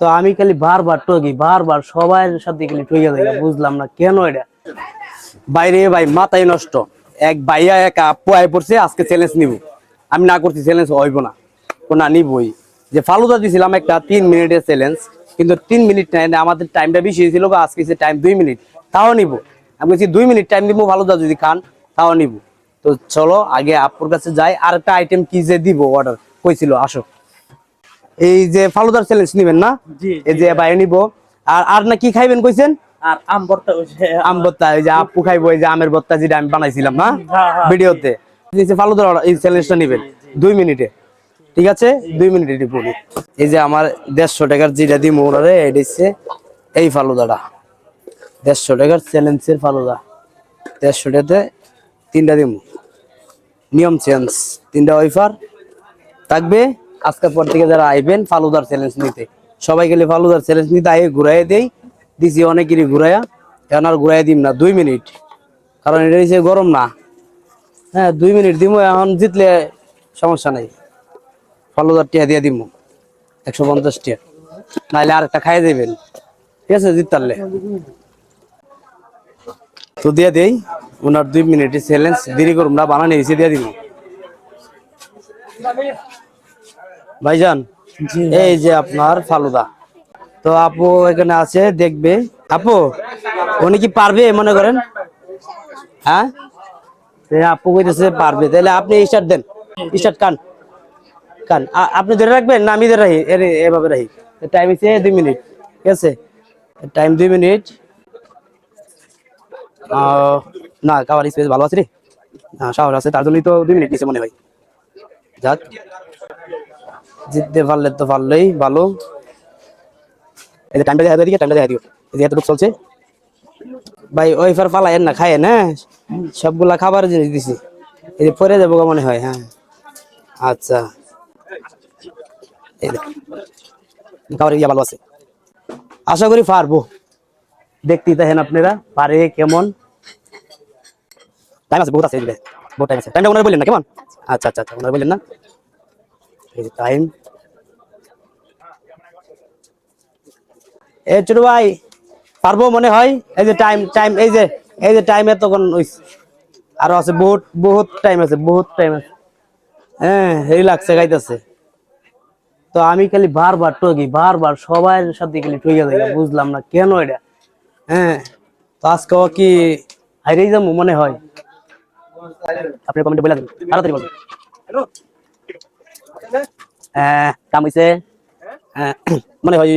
তো আমি খালি বারবার টগি বারবার সবার সাথে খালি ঠইয়া যাই বুঝলাম না কেন এটা? বাইরে ভাই মাথায় নষ্ট। এক ভাইয়া এক আপু আয় পড়ছে আজকে চ্যালেঞ্জ নিব। আমি না করছি চ্যালেঞ্জ হইব না। ও না নিবই। যে ফালুদা দিছিলাম একটা তিন মিনিটের চ্যালেঞ্জ কিন্তু তিন মিনিট না, আমাদের টাইমটা বেশি হয়েছিল আজকে টাইম দুই মিনিট। তাও নিব। আমি বলছি দুই মিনিট টাইম দিব ফালুদা যদি খান তাও নিব। তো চলো আগে আপুর কাছে যাই আর একটা আইটেম কি যে দিব অর্ডার কইছিল আসো। এই যে ফালুদার চ্যালেঞ্জ নিবেন না? এই যে বাইরে নিব। আর আর না কি খাইবেন কইছেন? আর আম ভর্তা আম ভর্তা এই যে আপু খাইবো এই যে আমের ভর্তা যেটা আমি বানাইছিলাম না? হ্যাঁ, হ্যাঁ। ভিডিওতে। এই যে ফালুদার এই চ্যালেঞ্জটা নেবেন। দুই মিনিটে। ঠিক আছে? দুই মিনিটে বলি এই যে আমার দেড়শো টাকার যেটা দিব ওনারে এটা হচ্ছে এই ফালুদাটা। দেড়শো টাকার চ্যালেঞ্জের ফালুদা। দেড়শো টাকাতে তিনটা দিব নিয়ম চেঞ্জ তিনটা ওয়াইফার থাকবে আজকের পর থেকে যারা আইবেন, ফালুদার চ্যালেঞ্জ নিতে। সবাই গেলে ফালুদার চ্যালেঞ্জ নিতে আগে ঘুরাই দেই। দিছি অনেকেরই ঘুরাইয়া। এখন আর ঘুরাই দিম না, দুই মিনিট। কারণ এটা হচ্ছে গরম না। হ্যাঁ দুই মিনিট দিব এখন জিতলে সমস্যা নাই। ফালুদার টিয়া দিয়ে দিব একশো পঞ্চাশ টিয়া। নাহলে আর একটা খাই দেবেন। ঠিক আছে, জিততারলে। তো দিয়ে দেই, ওনার দুই মিনিটের চ্যালেঞ্জ দেরি করুন না, বানানি এসে দিয়ে দিব ভাইজান এই যে আপনার ফালুদা। তো আপু এখানে আছে দেখবে। আপু উনি কি পারবে মনে করেন? হ্যাঁ? আপু কইতেছে পারবে। তাহলে আপনি স্টার্ট দেন। স্টার্ট কান। কান। আপনি ধরে রাখবেন না আমি ধরে রাখি? এভাবে রাখি। টাইম হচ্ছে দুই মিনিট। ঠিক আছে? টাইম দুই মিনিট। না কাবার স্পেস ভালো আছে রে। হ্যাঁ সাহস আছে তার জন্যই তো দুই মিনিট নিচে মনে হয়। যাক। জিততে পারলে তো পারলেই ভালো। এই যে টাইমটা দেখা দিকে টাইমটা দেখা দিও এই যে এতটুকু চলছে। ভাই ওই ফার পালায়েন না খায়েন হ্যাঁ? সবগুলা খাবার জিনিস দিছি। এই যে পরে যাব মনে হয় হ্যাঁ। আচ্ছা। খাবার ইয়া ভালো আছে। আশা করি পারব। দেখতেই দেখেন আপনারা পারে কেমন। টাইম আছে বহুত আছে বহুত টাইম আছে। টাইমটা ওনারা বললেন না কেমন? আচ্ছা আচ্ছা আচ্ছা ওনারা বললেন না? এই টাইম এ, ছোট ভাই, পারব মনে হয়? এই যে টাইম টাইম এই যে এই যে আরও আছে বহুত বহুত টাইম আছে, বহুত টাইম আছে। হ্যাঁ এই লাগছে, গাইতেছে। তো আমি খালি বারবার টগি বারবার সবার সাথে খালি টইয়া যাই বুঝলাম না কেন এটা? হ্যাঁ তো আজকে কি হাইরেই যাব মনে হয়? আপনি কমেন্টে বলে দেন, তাড়াতাড়ি বলুন। হ্যাঁ কাম হইছে। হ্যাঁ, মনে হয়